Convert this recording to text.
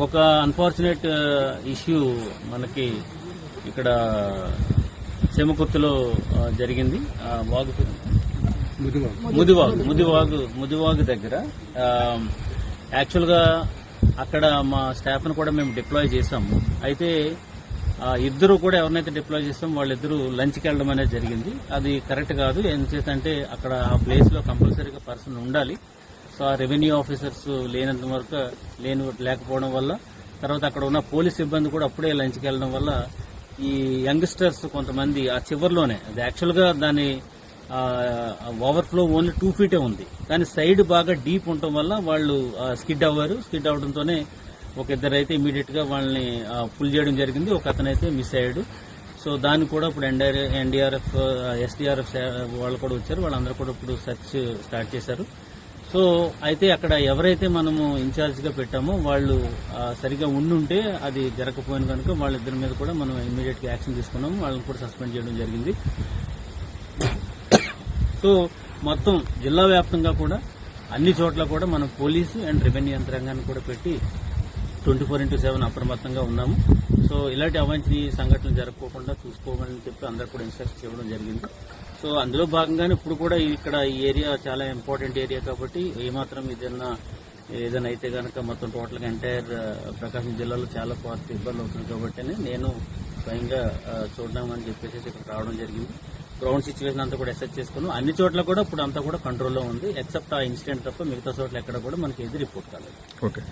ఒక unfortunate issue మనకి ఇక్కడ చెమకుర్తిలో ఆ, జరిగింది. వాగు? ముదివాగు. ముదివాగు ముదివాగు దగ్గర యాక్చువల్గా అక్కడ మా స్టాఫ్ను కూడా మేము డిప్లాయ్ చేసాము అయితే ఇద్దరు కూడా ఎవరినైతే డిప్లాయ్ చేస్తాం వాళ్ళిద్దరూ లంచ్కి వెళ్ళడం అనేది జరిగింది. అది కరెక్ట్ కాదు. ఏం చేతంటే అక్కడ ఆ ప్లేస్లో కంపల్సరీగా పర్సన్ ఉండాలి. సో ఆ రెవెన్యూ ఆఫీసర్స్ లేనంత వరకు లేని లేకపోవడం వల్ల తర్వాత అక్కడ ఉన్న పోలీస్ సిబ్బంది కూడా అప్పుడే లంచ్కి వెళ్ళడం వల్ల ఈ యంగ్స్టర్స్ కొంతమంది ఆ చివర్లోనే అది యాక్చువల్గా దాని ఓవర్ఫ్లో ఓన్లీ టూ ఫీటే ఉంది. కానీ సైడ్ బాగా డీప్ ఉండటం వల్ల వాళ్ళు స్కిడ్ అవ్వారు. స్కిడ్ అవడంతోనే ఒక ఇద్దరు అయితే ఇమీడియట్గా వాళ్ళని పుల్ చేయడం జరిగింది. ఒక అతనైతే మిస్ అయ్యాడు. సో దాన్ని కూడా ఇప్పుడు ఎన్డీఆర్ఎఫ్ ఎస్డీఆర్ఎఫ్ వాళ్ళు కూడా వచ్చారు. వాళ్ళందరూ కూడా ఇప్పుడు సెర్చ్ స్టార్ట్ చేశారు. సో అయితే అక్కడ ఎవరైతే మనము ఇన్ఛార్జ్గా పెట్టామో వాళ్ళు సరిగా ఉండుంటే అది జరగకపోయిన కనుక వాళ్ళిద్దరి మీద కూడా మనం ఇమీడియట్గా యాక్షన్ తీసుకున్నాము. వాళ్ళని కూడా సస్పెండ్ చేయడం జరిగింది. సో మొత్తం జిల్లా వ్యాప్తంగా కూడా అన్ని చోట్ల కూడా మనం పోలీసు అండ్ రెవెన్యూ యంత్రాంగాన్ని కూడా పెట్టి ట్వంటీ ఫోర్ ఇంటూ సెవెన్ అప్రమత్తంగా ఉన్నాము. సో ఇలాంటి అవాంఛనీయ సంఘటనలు జరగకోకుండా చూసుకోవాలని చెప్పి అందరు కూడా ఇన్స్ట్రక్ట్ చేయడం జరిగింది. సో అందులో భాగంగానే ఇప్పుడు కూడా ఇక్కడ ఈ ఏరియా చాలా ఇంపార్టెంట్ ఏరియా కాబట్టి ఏమాత్రం ఏదైనా ఏదైనా అయితే కనుక మొత్తం టోటల్గా ఎంటైర్ ప్రకాశం జిల్లాలో చాలా పార్ట్ ఇబ్బంది అవుతుంది కాబట్టి నేను స్వయంగా చూడడం అని చెప్పేసి ఇక్కడ రావడం జరిగింది. గ్రౌండ్ సిచ్యువేషన్ అంతా కూడా అసెస్ చేసుకున్నాం. అన్ని చోట్ల కూడా ఇప్పుడు అంతా కూడా కంట్రోల్లో ఉంది ఎక్సెప్ట్ ఆ ఇన్సిడెంట్ తప్ప మిగతా చోట్ల ఎక్కడ కూడా మనకి ఏది రిపోర్ట్ కాలేదు. ఓకే